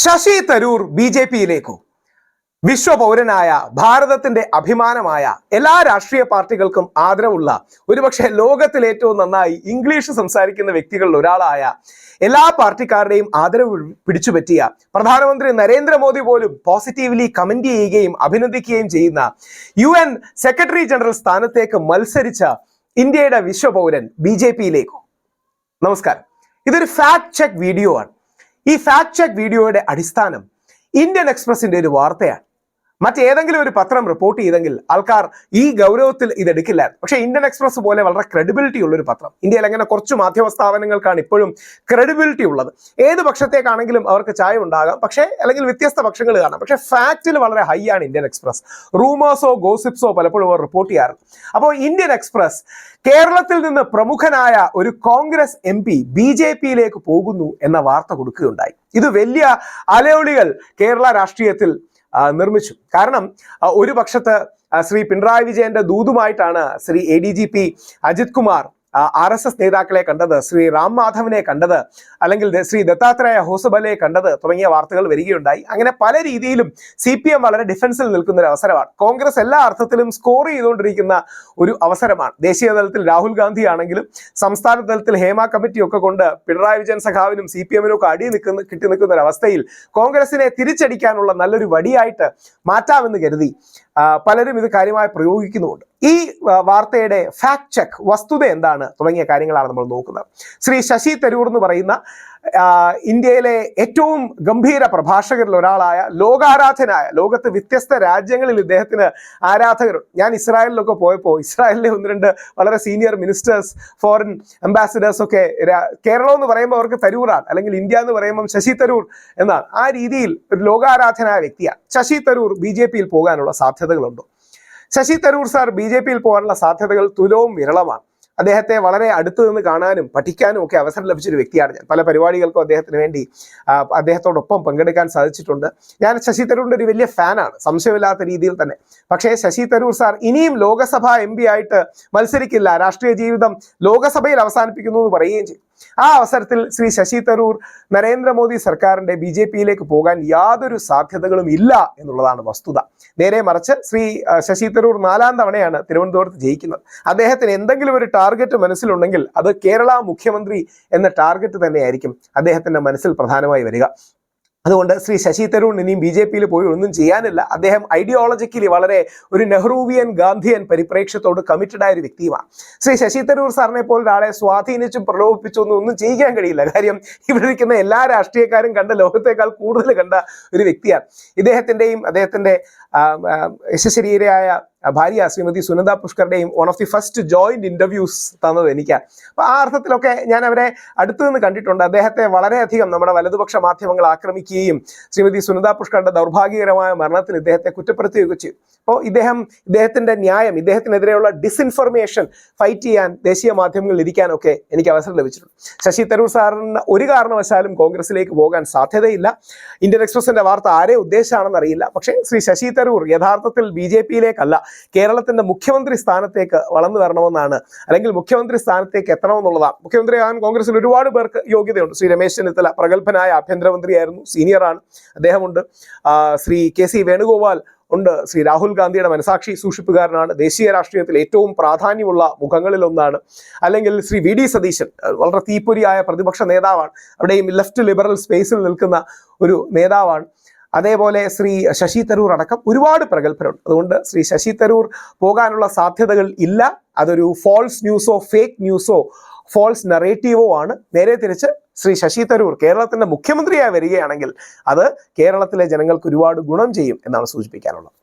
Sasi Tharoor B J പിയിലേക്കോ? വിശ്വപൗരനായ ഭാരതത്തിന്റെ അഭിമാനമായ എല്ലാ രാഷ്ട്രീയ പാർട്ടികൾക്കും ആദരവുള്ള ഒരുപക്ഷെ ലോകത്തിൽ ഏറ്റവും നന്നായി ഇംഗ്ലീഷ് സംസാരിക്കുന്ന വ്യക്തികളിൽ ഒരാളായ എല്ലാ പാർട്ടിക്കാരുടെയും ആദരവ് പിടിച്ചുപറ്റിയ പ്രധാനമന്ത്രി നരേന്ദ്രമോദി പോലും പോസിറ്റീവ്ലി കമന്റ് ചെയ്യുകയും അഭിനന്ദിക്കുകയും ചെയ്യുന്ന യു സെക്രട്ടറി ജനറൽ സ്ഥാനത്തേക്ക് മത്സരിച്ച ഇന്ത്യയുടെ വിശ്വപൗരൻ ബി ജെ പിയിലേക്കോ? നമസ്കാരം. ഇതൊരു ഫാക്ട് ചെക്ക് വീഡിയോ ആണ്. ഈ ഫാക്ട് ചെക്ക് വീഡിയോയുടെ അടിസ്ഥാനം ഇന്ത്യൻ എക്സ്പ്രസിന്റെ ഒരു വാർത്തയാണ്. മറ്റേതെങ്കിലും ഒരു പത്രം റിപ്പോർട്ട് ചെയ്തെങ്കിൽ ആൾക്കാർ ഈ ഗൗരവത്തിൽ ഇത് എടുക്കില്ലായിരുന്നു പക്ഷേ ഇന്ത്യൻ എക്സ്പ്രസ് പോലെ വളരെ ക്രെഡിബിലിറ്റി ഉള്ളൊരു പത്രം. ഇന്ത്യയിൽ അങ്ങനെ കുറച്ച് മാധ്യമ സ്ഥാപനങ്ങൾക്കാണ് ഇപ്പോഴും ക്രെഡിബിലിറ്റി ഉള്ളത്. ഏത് പക്ഷത്തേക്കാണെങ്കിലും അവർക്ക് ചായ ഉണ്ടാകാം. പക്ഷേ അല്ലെങ്കിൽ വ്യത്യസ്ത പക്ഷങ്ങൾ കാണാം. പക്ഷേ ഫാക്റ്റിൽ വളരെ ഹൈ ആണ് ഇന്ത്യൻ എക്സ്പ്രസ് റൂമേഴ്സോ ഗോസിപ്സോ പലപ്പോഴും അവർ റിപ്പോർട്ട് ചെയ്യാറുണ്ട് അപ്പോൾ ഇന്ത്യൻ എക്സ്പ്രസ് കേരളത്തിൽ നിന്ന് പ്രമുഖനായ ഒരു Congress M P B J പിയിലേക്ക് പോകുന്നു എന്ന വാർത്ത കൊടുക്കുകയുണ്ടായി. ഇത് വലിയ അലയൊളികൾ കേരള രാഷ്ട്രീയത്തിൽ നിർമ്മിച്ചു. കാരണം ഒരു പക്ഷത്ത് ശ്രീ പിണറായി വിജയന്റെ ദൂതുമായിട്ടാണ് Shri A D G P Ajith Kumar R S S നേതാക്കളെ കണ്ടത് ശ്രീ റാം മാധവനെ കണ്ടത് അല്ലെങ്കിൽ ശ്രീ ദത്താത്രേയ ഹോസബലയെ കണ്ടത് തുടങ്ങിയ വാർത്തകൾ വരികയുണ്ടായി. അങ്ങനെ പല രീതിയിലും സി പി എം വളരെ ഡിഫൻസിൽ നിൽക്കുന്ന ഒരു അവസരമാണ്. കോൺഗ്രസ് എല്ലാ അർത്ഥത്തിലും സ്കോർ ചെയ്തുകൊണ്ടിരിക്കുന്ന ഒരു അവസരമാണ്. ദേശീയ തലത്തിൽ രാഹുൽ ഗാന്ധി ആണെങ്കിലും സംസ്ഥാന തലത്തിൽ ഹേമ കമ്മിറ്റി ഒക്കെ കൊണ്ട് പിണറായി വിജയൻ സഖാവിനും സി പി എമ്മിനും ഒക്കെ അടി നിൽക്കുന്ന കിട്ടി നിൽക്കുന്ന ഒരു അവസ്ഥയിൽ കോൺഗ്രസിനെ തിരിച്ചടിക്കാനുള്ള നല്ലൊരു വടിയായിട്ട് മാറ്റാമെന്ന് കരുതി. പലരും ഇത് കാര്യമായി പ്രയോഗിക്കുന്നുമുണ്ട്. ഈ വാർത്തയുടെ ഫാക്ട് ചെക്ക് വസ്തുത എന്താണ് തുടങ്ങിയ കാര്യങ്ങളാണ് നമ്മൾ നോക്കുന്നത്. ശ്രീ ശശി തരൂർ എന്ന് പറയുന്ന ഇന്ത്യയിലെ ഏറ്റവും ഗംഭീര പ്രഭാഷകരിൽ ഒരാളായ ലോകാരാധനായ ലോകത്ത് വ്യത്യസ്ത രാജ്യങ്ങളിൽ ഇദ്ദേഹത്തിന് ആരാധകരുണ്ട് ഞാൻ ഇസ്രായേലിലൊക്കെ പോയപ്പോൾ ഇസ്രായേലിലെ ഒന്ന് രണ്ട് വളരെ സീനിയർ മിനിസ്റ്റേഴ്സ് ഫോറിൻ അംബാസിഡേഴ്സ് ഒക്കെ കേരളം എന്ന് പറയുമ്പോൾ അവർക്ക് തരൂറാണ്. അല്ലെങ്കിൽ ഇന്ത്യ എന്ന് പറയുമ്പോൾ ശശി തരൂർ എന്നാണ്. ആ രീതിയിൽ ഒരു ലോകാരാധനായ വ്യക്തിയാണ് ശശി തരൂർ ബി ജെ പിയിൽ പോകാനുള്ള സാധ്യതകളുണ്ടോ. Shashi Tharoor sir B J പിയിൽ പോകാനുള്ള സാധ്യതകൾ തുലവും വിരളമാണ്. അദ്ദേഹത്തെ വളരെ അടുത്തു നിന്ന് കാണാനും പഠിക്കാനും ഒക്കെ അവസരം ലഭിച്ചൊരു വ്യക്തിയാണ് ഞാൻ. പല പരിപാടികൾക്കും അദ്ദേഹത്തിന് വേണ്ടി അദ്ദേഹത്തോടൊപ്പം പങ്കെടുക്കാൻ സാധിച്ചിട്ടുണ്ട്. ഞാൻ ശശി തരൂരിന്റെ ഒരു വലിയ ഫാനാണ് സംശയമില്ലാത്ത രീതിയിൽ തന്നെ. പക്ഷേ ശശി തരൂർ സാർ ഇനിയും ലോകസഭാ എം ആയിട്ട് മത്സരിക്കില്ല. രാഷ്ട്രീയ ജീവിതം ലോകസഭയിൽ അവസാനിപ്പിക്കുന്നു എന്ന് പറയുകയും ചെയ്തു. ആ അവസരത്തിൽ ശ്രീ ശശി തരൂർ നരേന്ദ്രമോദി സർക്കാരിന്റെ ബി ജെ പിയിലേക്ക് പോകാൻ യാതൊരു സാധ്യതകളും ഇല്ല എന്നുള്ളതാണ് വസ്തുത. നേരെ മറിച്ച് ശ്രീ ശശി തരൂർ നാലാം തവണയാണ് തിരുവനന്തപുരത്ത് ജയിക്കുന്നത്. അദ്ദേഹത്തിന് എന്തെങ്കിലും ഒരു ടാർഗറ്റ് മനസ്സിലുണ്ടെങ്കിൽ അത് കേരള മുഖ്യമന്ത്രി എന്ന ടാർഗറ്റ് തന്നെയായിരിക്കും അദ്ദേഹത്തിന്റെ മനസ്സിൽ പ്രധാനമായി വരിക. അതുകൊണ്ട് ശ്രീ ശശി തരൂർ ഇനിയും ബി ജെ പിയിൽ പോയി ഒന്നും ചെയ്യാനില്ല. അദ്ദേഹം ഐഡിയോളജിക്കലി വളരെ ഒരു നെഹ്റുവിയൻ ഗാന്ധിയൻ പരിപ്രേക്ഷ്യത്തോട് കമ്മിറ്റഡ് ആയ ഒരു വ്യക്തിയുമാണ്. ശ്രീ ശശി തരൂർ സാറിനെ പോലെ ഒരാളെ സ്വാധീനിച്ചും പ്രലോഭിപ്പിച്ചും ഒന്നും ഒന്നും ചെയ്യിക്കാൻ കഴിയില്ല. കാര്യം ഇവിടെ ഇരിക്കുന്ന എല്ലാ രാഷ്ട്രീയക്കാരും കണ്ട ലോകത്തേക്കാൾ കൂടുതൽ കണ്ട ഒരു വ്യക്തിയാണ്. ആ, ആ, യശശരീരയായ ഭാര്യ Shrimati Sunanda പുഷ്കറുടെയും one of the first joint interviews തന്നത് എനിക്കാണ്. അപ്പൊ ആ അർത്ഥത്തിലൊക്കെ ഞാൻ അവരെ അടുത്തു നിന്ന് കണ്ടിട്ടുണ്ട്. അദ്ദേഹത്തെ വളരെയധികം നമ്മുടെ വലതുപക്ഷ മാധ്യമങ്ങൾ ആക്രമിക്കുകയും ശ്രീമതി സുനന്ദ പുഷ്കറുടെ ദൗർഭാഗ്യകരമായ മരണത്തിൽ ഇദ്ദേഹത്തെ കുറ്റപ്പെടുത്തുകയൊക്കെ ചെയ്തു. അപ്പോൾ ഇദ്ദേഹം ഇദ്ദേഹത്തിന്റെ ന്യായം ഇദ്ദേഹത്തിനെതിരെയുള്ള ഡിസ്ഇൻഫർമേഷൻ ഫൈറ്റ് ചെയ്യാൻ ദേശീയ മാധ്യമങ്ങളിൽ ഇരിക്കാനൊക്കെ എനിക്ക് അവസരം ലഭിച്ചിട്ടുണ്ട്. ശശി തരൂർ സാറിന് ഒരു കാരണവശാലും കോൺഗ്രസിലേക്ക് പോകാൻ സാധ്യതയില്ല. ഇന്ത്യൻ എക്സ്പ്രസിന്റെ വാർത്ത ആരെ ഉദ്ദേശിച്ചാണെന്നറിയില്ല പക്ഷേ ശ്രീ ശശി തരൂർ യഥാർത്ഥത്തിൽ ബി ജെ പിയിലേക്കല്ല കേരളത്തിന്റെ മുഖ്യമന്ത്രി സ്ഥാനത്തേക്ക് വളർന്നു വരണമെന്നാണ്. അല്ലെങ്കിൽ മുഖ്യമന്ത്രി സ്ഥാനത്തേക്ക് എത്തണമെന്നുള്ളതാണ്. മുഖ്യമന്ത്രിയാകാൻ കോൺഗ്രസിൽ ഒരുപാട് പേർക്ക് യോഗ്യതയുണ്ട്. ശ്രീ രമേശ് ചെന്നിത്തല പ്രഗത്ഭനായ ആഭ്യന്തരമന്ത്രിയായിരുന്നു സീനിയറാണ് അദ്ദേഹമുണ്ട്. ശ്രീ കെ സി വേണുഗോപാൽ ഉണ്ട് ശ്രീ രാഹുൽ ഗാന്ധിയുടെ മനസാക്ഷി സൂക്ഷിപ്പുകാരനാണ്. ദേശീയ രാഷ്ട്രീയത്തിൽ ഏറ്റവും പ്രാധാന്യമുള്ള മുഖങ്ങളിലൊന്നാണ്. അല്ലെങ്കിൽ ശ്രീ വി ഡി സതീശൻ വളരെ തീപ്പൊരിയായ പ്രതിപക്ഷ നേതാവാണ്. അവിടെയും ലെഫ്റ്റ് ലിബറൽ സ്പേസിൽ നിൽക്കുന്ന ഒരു നേതാവാണ്. അതേപോലെ ശ്രീ ശശി തരൂർ അടക്കം ഒരുപാട് പ്രഗത്ഭരുണ്ട്. അതുകൊണ്ട് ശ്രീ ശശി തരൂർ പോകാനുള്ള സാധ്യതകൾ ഇല്ല. അതൊരു ഫോൾസ് ന്യൂസോ ഫേക്ക് ന്യൂസോ ഫോൾസ് നെറേറ്റീവോ ആണ്. നേരെ തിരിച്ച് ശ്രീ ശശി തരൂർ കേരളത്തിന്റെ മുഖ്യമന്ത്രിയായി വരികയാണെങ്കിൽ അത് കേരളത്തിലെ ജനങ്ങൾക്ക് ഒരുപാട് ഗുണം ചെയ്യും എന്നാണ് സൂചിപ്പിക്കാനുള്ളത്.